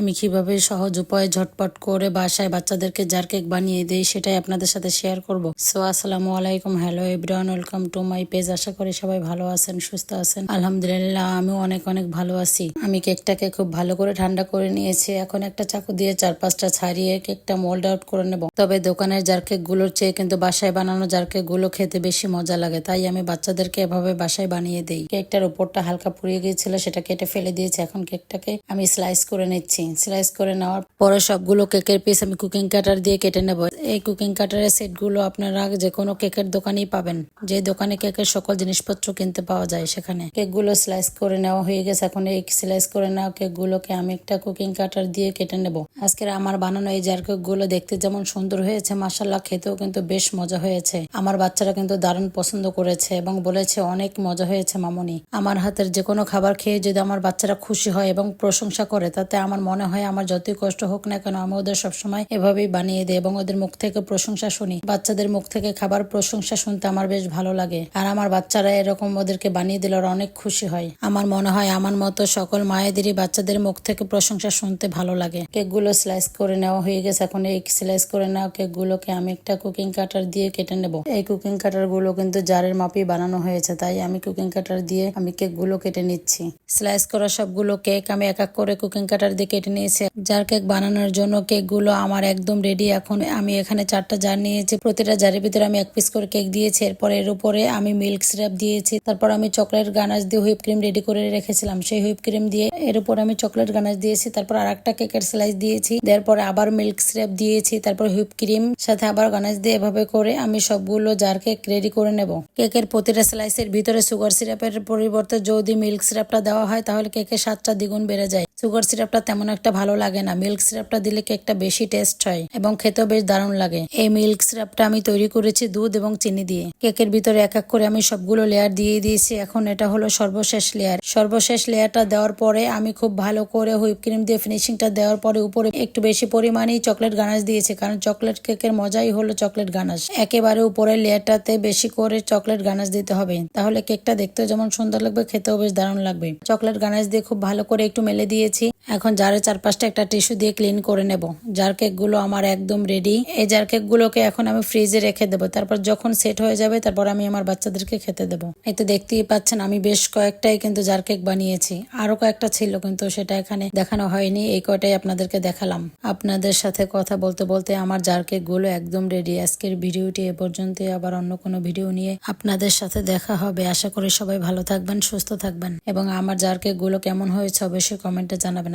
আমি কীভাবে সহজ উপায়ে ঝটপট করে বাসায় বাচ্চাদেরকে জার কেক বানিয়ে দিই সেটাই আপনাদের সাথে শেয়ার করব। সো আসসালামু আলাইকুম hello everyone welcome to my page আশা করি সবাই ভালো আছেন, সুস্থ আছেন। আলহামদুলিল্লাহ, আমিও অনেক অনেক ভালো আছি। আমি কেকটাকে খুব ভালো করে ঠান্ডা করে নিয়েছি। এখন একটা চাকু দিয়ে চার পাঁচটা ছাড়িয়ে কেকটা মোল্ড আউট করে নেব। তবে দোকানের জার কেকগুলোর চেয়ে কিন্তু বাসায় বানানো জার কেকগুলো খেতে বেশি মজা লাগে। তাই আমি বাচ্চাদেরকে এভাবে বাসায় বানিয়ে দিই। কেকটার উপরটা হালকা পুড়িয়ে গিয়েছিল, সেটা কেটে ফেলে দিয়েছি। এখন কেকটাকে আমি স্লাইস করে নিচ্ছি। স্লাইস করে নেওয়ার পরে সবগুলো কেকের পিস আমি কুকিং কাটার দিয়ে কেটে নেব। এই কুকিং কাটারের সেটগুলো আপনারা যে কোনো কেকের দোকানেই পাবেন। যে দোকানে কেকের সকল জিনিসপত্র কিনতে পাওয়া যায় সেখানে। কেকগুলো স্লাইস করে নেওয়া হয়ে গেছে। এখন এই স্লাইস করে নেওয়া কেকগুলোকে আমি একটা কুকিং কাটার দিয়ে কেটে নেব। আজকের আমার বানানো এই জার কেকগুলো দেখতে যেমন সুন্দর হয়েছে মাসাল্লাহ খেতেও কিন্তু বেশ মজা হয়েছে। আমার বাচ্চারা কিন্তু দারুণ পছন্দ করেছে এবং বলেছে অনেক মজা হয়েছে মামনি। আমার হাতের যে কোনো খাবার খেয়ে যদি আমার বাচ্চারা খুশি হয় এবং প্রশংসা করে, তাতে আমার মনে হয় আমার যতই কষ্ট হোক না কেন, আমি ওদের সবসময় এভাবেই বানিয়ে দিই এবং ওদের মুখ থেকে প্রশংসা শুনি। বাচ্চাদের মুখ থেকে খাবার প্রশংসা শুনতে আমার বেশ ভালো লাগে। আর আমার বাচ্চারা এরকম ওদেরকে বানিয়ে দিলে অনেক খুশি হয়। আমার মনে হয় আমার মতো সকল মায়েদেরই বাচ্চাদের মুখ থেকে প্রশংসা শুনতে ভালো লাগে। কেকগুলো স্লাইস করে নেওয়া হয়ে গেছে, এখন এই স্লাইস করে নেওয়া কেকগুলোকে আমি একটা কুকিং কাটার দিয়ে কেটে নেব। এই কুকিং কাটারগুলো কিন্তু জারের মাপি বানানো হয়েছে, তাই আমি কুকিং কাটার দিয়ে আমি কেকগুলো কেটে নিচ্ছি। স্লাইস করা সবগুলো কেক আমি এক এক করে কুকিং কাটার দিয়ে কেটে নিয়েছি। জার কেক বানানোর জন্য কেকগুলো আমার একদম রেডি এখন আমি এখানে চারটা জার নিয়েছি। প্রতিটা জারের ভিতরে আমি এক পিস করে কেক দিয়েছি। এরপর এর উপরে আমি মিল্ক সিরাপ দিয়েছি। তারপর আমি চকলেট গানাশ দিয়ে হুইপ ক্রিম রেডি করে রেখেছিলাম। সেই হুইপ ক্রিম দিয়ে এর উপর আমি চকলেট গানাশ দিয়েছি। তারপর আর একটা কেকের স্লাইস দিয়েছি। দেওয়ার আবার মিল্ক সিরাপ দিয়েছি। তারপর হুইপ ক্রিম সাথে আবার গানাশ দিয়ে এভাবে করে আমি সবগুলো জার কেক রেডি করে নেব। কেকের প্রতিটা স্লাইসের ভিতরে সুগার সিরাপের পরিবর্তে যদি মিল্ক সিরাপটা দেওয়া হয়, তাহলে কেকের স্বাদটা দ্বিগুণ বেড়ে যায়। সুগার সিরাপটা তেমন একটা ভালো লাগে না। মিল্ক সিরাপটা দিলে কেকটা বেশি টেস্ট হয় এবং খেতেও বেশ দারুণ লাগে। এই মিল্ক সিরাপটা আমি তৈরি করেছি দুধ এবং চিনি দিয়ে। কেকের ভিতরে এক এক করে আমি সবগুলো লেয়ার দিয়ে দিয়েছি। এখন এটা হলো সর্বশেষ লেয়ার সর্বশেষ লেয়ারটা দেওয়ার পরে আমি খুব ভালো করে হুইপ ক্রিম দিয়ে ফিনিশিংটা দেওয়ার পরে উপরে একটু বেশি পরিমাণেই চকলেট গানাশ দিয়েছি। কারণ চকলেট কেকের মজাই হলো চকলেট গানাশ। একেবারে উপরের লেয়ারটাতে বেশি করে চকলেট গানাশ দিতে হবে। তাহলে কেকটা দেখতেও যেমন সুন্দর লাগবে, খেতেও বেশ দারুণ লাগবে। চকলেট গানাশ দিয়ে খুব ভালো করে একটু মেলে দিয়েছি এখন জারের চারপাশটা একটা টিস্যু দিয়ে ক্লিন করে নেব। জার কেকগুলো আমার একদম রেডি। এই জার কেক গুলোকে এখন আমি ফ্রিজে রেখে দেবো। তারপর যখন সেট হয়ে যাবে, তারপর আমি আমার বাচ্চাদেরকে খেতে দেবো। এই তো দেখতেই পাচ্ছেন, আমি বেশ কয়েকটাই কিন্তু জার কেক বানিয়েছি। আরও কয়েকটা ছিল, কিন্তু সেটা এখানে দেখানো হয়নি। এই কয়টাই আপনাদেরকে দেখালাম। আপনাদের সাথে কথা বলতে বলতে আমার জার কেকগুলো একদম রেডি। আজকের ভিডিওটি এ পর্যন্ত আবার অন্য কোনো ভিডিও নিয়ে আপনাদের সাথে দেখা হবে। আশা করি সবাই ভালো থাকবেন, সুস্থ থাকবেন। এবং আমার জার কেকগুলো কেমন হয়েছে অবশ্যই কমেন্টে জানাবেন।